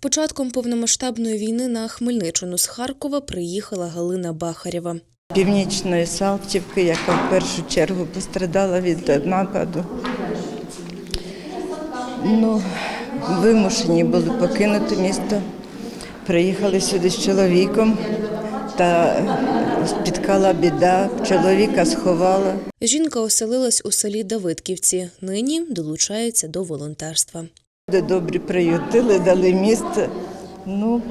початком повномасштабної війни на Хмельниччину з Харкова приїхала Галина Бахарєва. Північної Салтівки, яка в першу чергу пострадала від нападу. Ну, вимушені були покинути місто. Приїхали сюди з чоловіком та спіткала біда, чоловіка сховала. Жінка оселилась у селі Давидківці. Нині долучається до волонтерства. Люди добрі приютили, дали місце. Ну,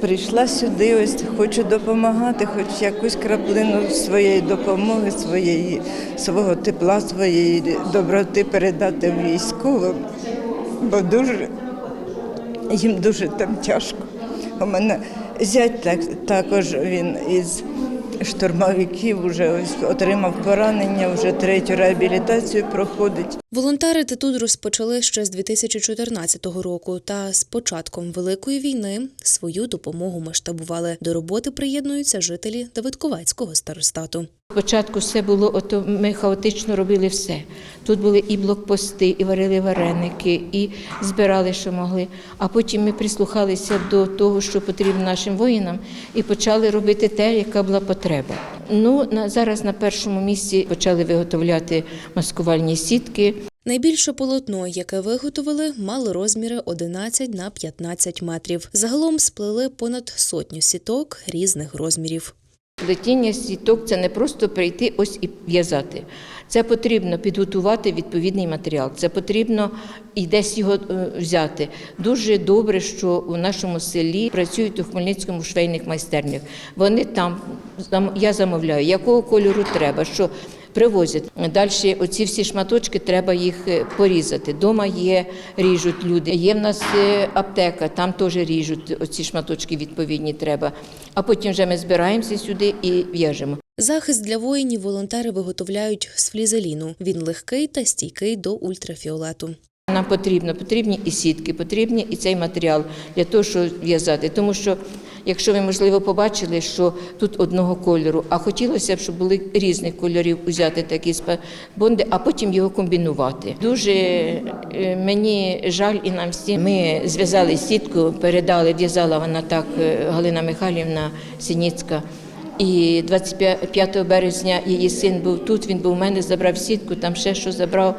прийшла сюди, ось хочу допомагати, хоч якусь краплину своєї допомоги, своєї, свого тепла, своєї доброти передати військовим, бо дуже їм дуже там тяжко. У мене зять так, також він із штурмовиків вже ось отримав поранення, вже третю реабілітацію проходить. Волонтерити тут розпочали ще з 2014 року. Та з початком великої війни свою допомогу масштабували. До роботи приєднуються жителі Давидковецького старостату. Спочатку все було, ото ми хаотично робили все. Тут були і блокпости, і варили вареники, і збирали, що могли. А потім ми прислухалися до того, що потрібно нашим воїнам, і почали робити те, яка була потреба. Ну на зараз на першому місці почали виготовляти маскувальні сітки. Найбільше полотно, яке виготовили, мало розміри 11 на 15 метрів. Загалом сплели понад сотню сіток різних розмірів. Плетіння сіток це не просто прийти ось і в'язати. Це потрібно підготувати відповідний матеріал. Це потрібно і десь його е, взяти. Дуже добре, що у нашому селі працюють у Хмельницькому швейних майстернях. Вони там я замовляю, якого кольору треба, що привозять. Далі оці всі шматочки треба їх е, порізати. Дома є, ріжуть люди. Є в нас е, аптека, там теж ріжуть оці шматочки відповідні треба. А потім вже ми збираємося сюди і в'яжемо. Захист для воїнів волонтери виготовляють з флізеліну. Він легкий та стійкий до ультрафіолету. Нам потрібно, потрібні і сітки, потрібні і цей матеріал для того, щоб в'язати. Тому що, якщо ви, можливо, побачили, що тут одного кольору, а хотілося б, щоб були різних кольорів взяти такі бонди, а потім його комбінувати. Дуже е, мені жаль і нам всім. Ми зв'язали сітку, передали, в'язала вона так е, Галина Михайлівна Сініцька. І 25 березня її син був тут, він був у мене, забрав сітку, там ще що забрав.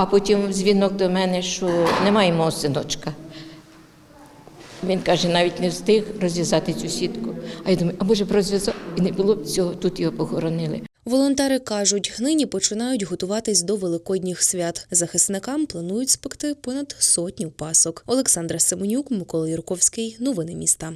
А потім дзвінок до мене, що немає мого синочка. Він каже, навіть не встиг розв'язати цю сітку. А я думаю, а може б розв'язав? І не було б цього, тут його похоронили. Волонтери кажуть, нині починають готуватись до великодніх свят. Захисникам планують спекти понад сотню пасок. Олександра Семенюк, Микола Юрковський. Новини міста.